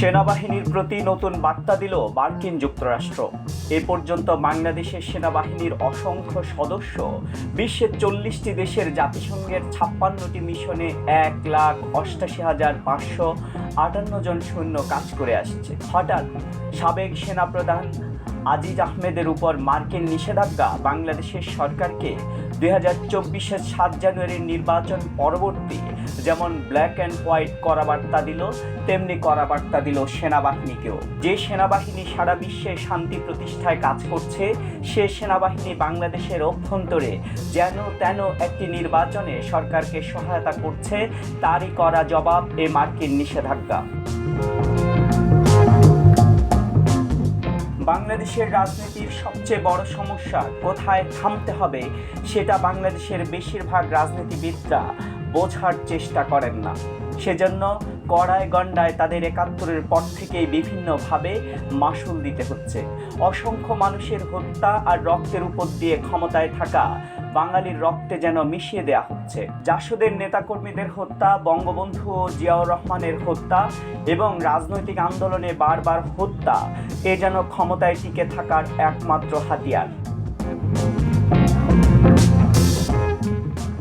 সেনাবাহিনীর প্রতি নতুন বার্তা দিল মার্কিন যুক্তরাষ্ট্র। এ পর্যন্ত বাংলাদেশের সেনাবাহিনীর অসংখ্য সদস্য বিশ্বের চল্লিশটি দেশের জাতিসংঘের ছাপ্পান্নটি মিশনে এক লাখ অষ্টাশি হাজার পাঁচশো আটান্ন জন সৈন্য কাজ করে আসছে। হঠাৎ সাবেক সেনাপ্রধান আজিজ আহমেদের উপর মার্কিন নিষেধাজ্ঞা বাংলাদেশের সরকারকে দুই হাজার চব্বিশের সাত জানুয়ারির নির্বাচন পরবর্তী যেমন ব্ল্যাক অ্যান্ড হোয়াইট করা বার্তা দিল, তেমনি করা বার্তা দিল সেনাবাহিনীকেও। যে সেনাবাহিনী সারা বিশ্বে শান্তি প্রতিষ্ঠায় কাজ করছে, সে সেনাবাহিনী বাংলাদেশের অভ্যন্তরে যেন তেন একটি নির্বাচনে সরকারকে সহায়তা করছে, তারই করা জবাব এ মার্কিন নিষেধাজ্ঞা। বাংলাদেশের রাজনীতির সবচেয়ে বড় সমস্যা কোথায় থামতে হবে, সেটা বাংলাদেশের বেশিরভাগ রাজনীতিবিদরা বোঝার চেষ্টা করেন না। সেজন্য কড়ায় গণ্ডায় তাদের একাত্তরের পর থেকেই বিভিন্নভাবে মাসুল দিতে হচ্ছে। অসংখ্য মানুষের হত্যা আর রক্তের উপর দিয়ে ক্ষমতায় থাকা বাঙালির রক্তে যেন মিশিয়ে দেয়া হচ্ছে। জাসদের নেতাকর্মীদের হত্যা, বঙ্গবন্ধু ও জিয়াউর রহমানের হত্যা এবং রাজনৈতিক আন্দোলনে বারবার হত্যা, এ যেন ক্ষমতায় টিকে থাকার একমাত্র হাতিয়ার।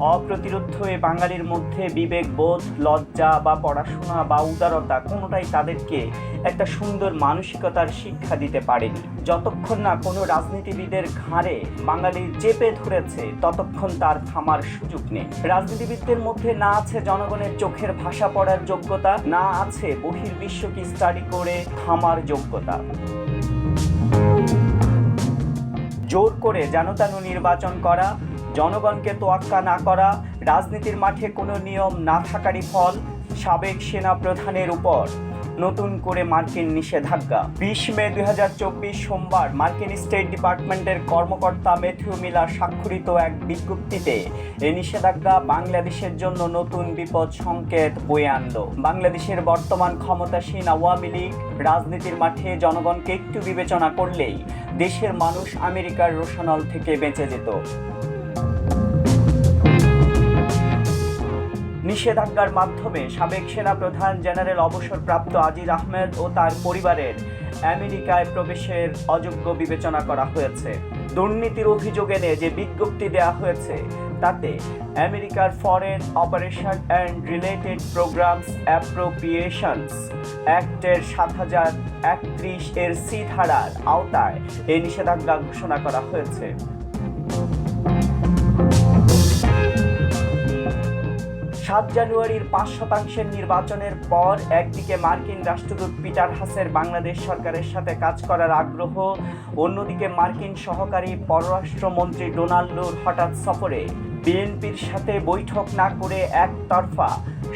অপ্রতিরোধ হয়ে বাঙালির মধ্যে বিবেক, বোধ, লজ্জা বা পড়াশোনা বা উদারতা কোনোটাই তাদেরকে একটা সুন্দর মানসিকতার শিক্ষা দিতে পারেনি। যতক্ষণ না কোনো রাজনীতিবিদের ঘাড়ে বাঙালি চেপে ধরেছে, ততক্ষণ তার থামার সুযোগ নেই। রাজনীতিবিদদের মধ্যে না আছে জনগণের চোখের ভাষা পড়ার যোগ্যতা, না আছে বহির্বিশ্বকে স্টাডি করে থামার যোগ্যতা। জোর করে যেন নির্বাচন করা জনগণকে তোয়াক্কা না করা, রাজনীতির মাঠে কোনো নিয়ম না থাকারই ফল সাবেক সেনা প্রধানের উপর। নতুন করে মার্কিন নিষেধাজ্ঞা। বিশ মে দু হাজার চব্বিশ সোমবার মার্কিন স্টেট ডিপার্টমেন্টের কর্মকর্তা মেথিউ মিলার স্বাক্ষরিত এক বিজ্ঞপ্তিতে এই নিষেধাজ্ঞা বাংলাদেশের জন্য নতুন বিপদ সংকেত বয়ে আনলো। বাংলাদেশের বর্তমান ক্ষমতাসীন আওয়ামী লীগ রাজনীতির মাঠে জনগণকে একটু বিবেচনা করলেই দেশের মানুষ আমেরিকার রোশানল থেকে বেঁচে যেত। নিষেধাজ্ঞার মাধ্যমে সাবেক সেনাপ্রধান জেনারেল অবসরপ্রাপ্ত আজিজ আহমেদ ও তার পরিবারের আমেরিকায় প্রবেশের অযোগ্য বিবেচনা করা হয়েছে। দুর্নীতির অভিযোগ এনে যে বিজ্ঞপ্তি দেওয়া হয়েছে, তাতে আমেরিকার foreign operation and related programs appropriations অ্যাক্টের সাত হাজার একত্রিশ এর সি ধারার আওতায় এই নিষেধাজ্ঞা ঘোষণা করা হয়েছে। সাত জানুয়ারির পাঁচ শতাংশের নির্বাচনের পর একদিকে মার্কিন রাষ্ট্রদূত পিটার হাসের বাংলাদেশ সরকারের সাথে কাজ করার আগ্রহ, অন্যদিকে মার্কিন সহকারী পররাষ্ট্রমন্ত্রী ডোনাল্ডোর হঠাৎ সফরে। বিএনপির সাথে বৈঠক না করে একতরফা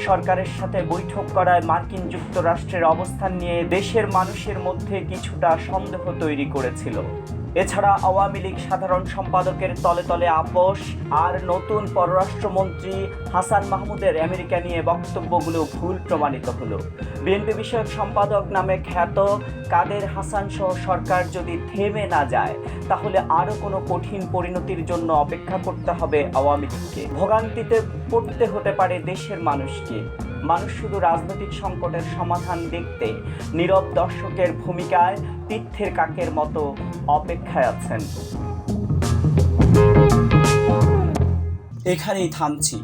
সরকারের সাথে বৈঠক করায় মার্কিন যুক্তরাষ্ট্রের অবস্থান নিয়ে দেশের মানুষের মধ্যে কিছুটা সন্দেহ তৈরি করেছিল। এছাড়া আওয়ামী লীগ সাধারণ সম্পাদকের তলে তলে আপোষ, আর নতুন পররাষ্ট্রমন্ত্রী হাসান মাহমুদের আমেরিকা নিয়ে বক্তব্যগুলো ভুল প্রমাণিত হলো। বিএনপি বিষয়ক সম্পাদক নামে খ্যাত কাদের হাসান সহ সরকার যদি থেমে না যায়, তাহলে আরও কোনো কঠিন পরিণতির জন্য অপেক্ষা করতে হবে আওয়ামী লীগকে। ভোগান্তিতে পড়তে হতে পারে দেশের মানুষকে। মানুষ শুধু রাজনৈতিক সংকটের সমাধান দেখতে, নীরব দর্শকের ভূমিকায় তীর্থের কাকের মতো অপেক্ষায় আছেন। এখানেই থামছি।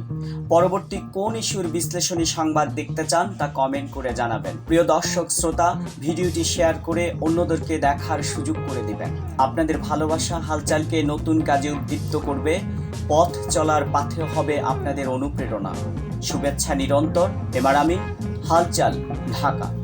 পরবর্তী কোন ইস্যুর বিশ্লেষণী সংবাদ দেখতে চান তা কমেন্ট করে জানাবেন। প্রিয় দর্শক, শ্রোতা, ভিডিওটি শেয়ার করে অন্যদেরকে দেখার সুযোগ করে দিবেন। আপনাদের ভালোবাসা হালচালকে নতুন কাজে উদ্দীপ্ত করবে। পথ চলার পাথে হবে আপনাদের অনুপ্রেরণা। শুভেচ্ছা নিরন্তর। এবার আমি হালচাল, ঢাকা।